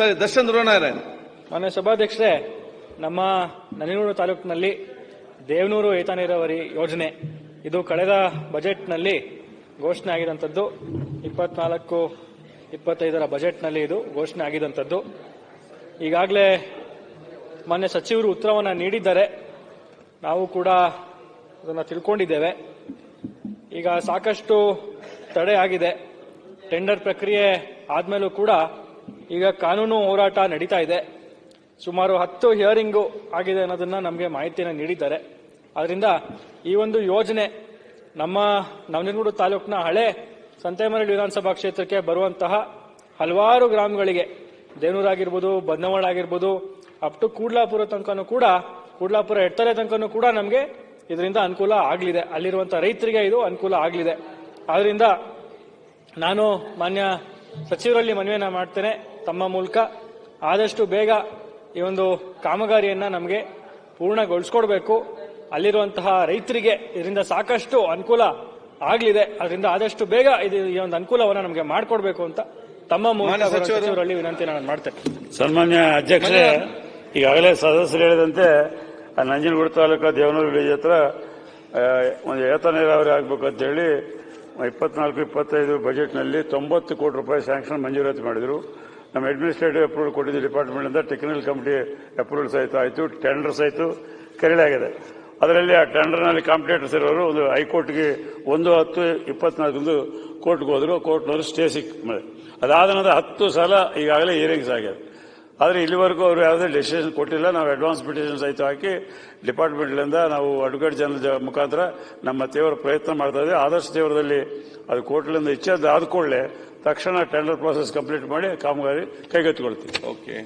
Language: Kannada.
ಸರಿ, ದರ್ಶನ್ ದ್ರೋಣಾರಾಯಣ ಮಾನ್ಯ ಸಭಾಧ್ಯಕ್ಷರೇ, ನಮ್ಮ ನನಿನೂರು ತಾಲೂಕಿನಲ್ಲಿ ದೇವನೂರು ಏತ ನೀರಾವರಿ ಯೋಜನೆ. ಇದು ಕಳೆದ ಬಜೆಟ್ನಲ್ಲಿ ಘೋಷಣೆ ಆಗಿದಂಥದ್ದು. ಇಪ್ಪತ್ನಾಲ್ಕು, ಇಪ್ಪತ್ತೈದರ ಬಜೆಟ್ನಲ್ಲಿ ಇದು ಘೋಷಣೆ ಆಗಿದಂಥದ್ದು. ಈಗಾಗಲೇ ಮಾನ್ಯ ಸಚಿವರು ಉತ್ತರವನ್ನು ನೀಡಿದ್ದಾರೆ. ನಾವು ಕೂಡ ಅದನ್ನು ತಿಳ್ಕೊಂಡಿದ್ದೇವೆ. ಈಗ ಸಾಕಷ್ಟು ತಡೆ ಆಗಿದೆ. ಟೆಂಡರ್ ಪ್ರಕ್ರಿಯೆ ಆದ್ಮೇಲೂ ಕೂಡ ಈಗ ಕಾನೂನು ಹೋರಾಟ ನಡೀತಾ ಇದೆ. ಸುಮಾರು ಹತ್ತು ಹಿಯರಿಂಗು ಆಗಿದೆ ಅನ್ನೋದನ್ನ ನಮಗೆ ಮಾಹಿತಿಯನ್ನು ನೀಡಿದ್ದಾರೆ. ಅದರಿಂದ ಈ ಒಂದು ಯೋಜನೆ ನಮ್ಮ ನವನಗೂಡು ತಾಲೂಕಿನ ಹಳೆ ಸಂತೇಮರಳ್ಳಿ ವಿಧಾನಸಭಾ ಕ್ಷೇತ್ರಕ್ಕೆ ಬರುವಂತಹ ಹಲವಾರು ಗ್ರಾಮಗಳಿಗೆ ದೇನೂರಾಗಿರ್ಬೋದು ಬದನವಾಡ ಆಗಿರ್ಬೋದು ಅಪ್ ಟು ಕೂಡ್ಲಾಪುರ ತನಕನೂ ಕೂಡ, ಕೂಡ್ಲಾಪುರ ಎಡ್ತಲೆ ತನಕನೂ ಕೂಡ ನಮಗೆ ಇದರಿಂದ ಅನುಕೂಲ ಆಗಲಿದೆ. ಅಲ್ಲಿರುವಂಥ ರೈತರಿಗೆ ಇದು ಅನುಕೂಲ ಆಗಲಿದೆ. ಆದ್ದರಿಂದ ನಾನು ಮಾನ್ಯ ಸಚಿವರಲ್ಲಿ ಮನವಿಯನ್ನು ಮಾಡ್ತೇನೆ. ತಮ್ಮ ಮೂಲಕ ಆದಷ್ಟು ಬೇಗ ಈ ಒಂದು ಕಾಮಗಾರಿಯನ್ನ ನಮಗೆ ಪೂರ್ಣಗೊಳಿಸ್ಕೊಡ್ಬೇಕು. ಅಲ್ಲಿರುವಂತಹ ರೈತರಿಗೆ ಇದರಿಂದ ಸಾಕಷ್ಟು ಅನುಕೂಲ ಆಗಲಿದೆ. ಅದರಿಂದ ಆದಷ್ಟು ಬೇಗ ಇದು ಈ ಒಂದು ಅನುಕೂಲವನ್ನು ನಮಗೆ ಮಾಡಿಕೊಡ್ಬೇಕು ಅಂತ ತಮ್ಮ ಮೂಲಕ ಸಚಿವರಲ್ಲಿ ವಿನಂತಿ ನಾನು ಮಾಡ್ತೇನೆ. ಸನ್ಮಾನ್ಯ ಅಧ್ಯಕ್ಷರೇ ಈಗಾಗಲೇ ಸದಸ್ಯರು ಹೇಳಿದಂತೆ ಆ ನಂಜನಗೂಡು ತಾಲೂಕು ದೇವನೂರು ವಿಲೇಜ್ ಹತ್ರ ಒಂದು ಏತ ನೀರಾವರಿ ಆಗಬೇಕು ಅಂತ ಹೇಳಿ ಇಪ್ಪತ್ನಾಲ್ಕು ಇಪ್ಪತ್ತೈದು ಬಜೆಟ್ನಲ್ಲಿ ತೊಂಬತ್ತು ಕೋಟಿ ರೂಪಾಯಿ ಸ್ಯಾಂಕ್ಷನ್ ಮಂಜೂರಾತಿ ಮಾಡಿದರು. ನಮ್ಮ ಅಡ್ಮಿನಿಸ್ಟ್ರೇಟಿವ್ ಅಪ್ರೂವಲ್ ಕೊಟ್ಟಿದ್ದು ಡಿಪಾರ್ಟ್ಮೆಂಟಿಂದ ಟೆಕ್ನಿಕಲ್ ಕಮಿಟಿ ಅಪ್ರೂವಲ್ ಸಹಿತ ಆಯಿತು ಟೆಂಡರ್ಸ್ ಆಯಿತು ಕರೆಯಲಾಗಿದೆ ಅದರಲ್ಲಿ ಆ ಟೆಂಡರ್ನಲ್ಲಿ ಕಾಂಪಿಟೇಟರ್ಸ್ ಇರೋರು ಒಂದು ಹೈಕೋರ್ಟ್ಗೆ ಒಂದು ಹತ್ತು ಇಪ್ಪತ್ನಾಲ್ಕು ಕೋರ್ಟ್ಗೆ ಹೋದರು ಕೋರ್ಟ್ನವರು ಸ್ಟೇ ಸಿಕ್ ಅದಾದ ನಂತರ ಹತ್ತು ಸಲ ಈಗಾಗಲೇ ಹಿಯರಿಂಗ್ಸ್ ಆಗಿದೆ ಆದರೆ ಇಲ್ಲಿವರೆಗೂ ಅವರು ಯಾವುದೇ ಡೆಸಿಷನ್ ಕೊಟ್ಟಿಲ್ಲ. ನಾವು ಅಡ್ವಾನ್ಸ್ ಪಿಟಿಷನ್ ಸಹಿತ ಹಾಕಿ ಡಿಪಾರ್ಟ್ಮೆಂಟ್ಲಿಂದ ನಾವು ಅಡ್ವೊಕೇಟ್ ಜನರಲ್ ಮುಖಾಂತರ ನಮ್ಮ ತೀವ್ರ ಪ್ರಯತ್ನ ಮಾಡ್ತಾ ಇದ್ದೀವಿ ಆದಷ್ಟು ತೀವ್ರದಲ್ಲಿ ಅದು ಕೋರ್ಟ್ಲಿಂದ ಇಚ್ಛೆ ಆದ ಕೂಡಲೇ ತಕ್ಷಣ ಟೆಂಡರ್ ಪ್ರೋಸೆಸ್ ಕಂಪ್ಲೀಟ್ ಮಾಡಿ ಕಾಮಗಾರಿ ಕೈಗೆತ್ತಿಕೊಳ್ತೀವಿ. ಓಕೆ